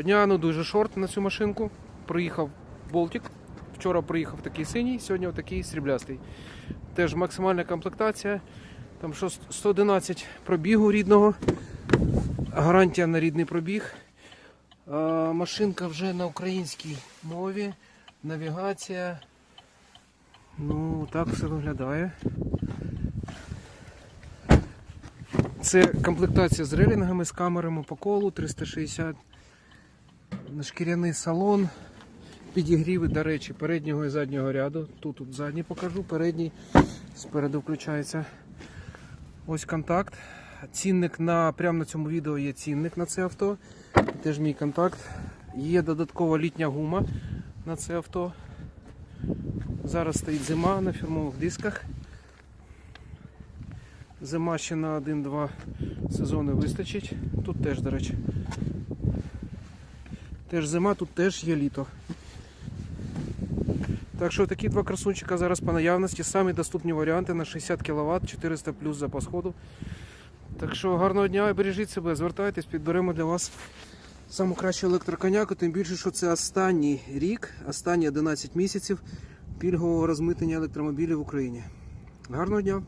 Дня, ну дуже шорт на цю машинку. Приїхав болтик. Вчора приїхав такий синій, сьогодні такий сріблястий. Теж максимальна комплектація. Там 111 пробігу рідного. Гарантія на рідний пробіг. Машинка вже на українській мові. Навігація. Ну, так все виглядає. Це комплектація з релінгами, з камерами по колу 360 шкіряний салон, підігріви, до речі, переднього і заднього ряду. Тут, тут задній покажу, передній спереду включається. Ось контакт. Цінник на прямо на цьому відео є цінник на це авто. Теж мій контакт. Є додаткова літня гума на це авто. Зараз стоїть зима на фірмових дисках. Зима ще на 1-2 сезони вистачить. Тут теж, до речі. Теж зима, тут теж є літо. Так що такі два красунчика зараз по наявності. Самі доступні варіанти на 60 кВт, 400 плюс запас ходу. Так що гарного дня і бережіть себе, звертайтесь, підберемо для вас саму кращу електроконяку, тим більше, що це останній рік, останні 11 місяців пільгового розмитнення електромобілів в Україні. Гарного дня!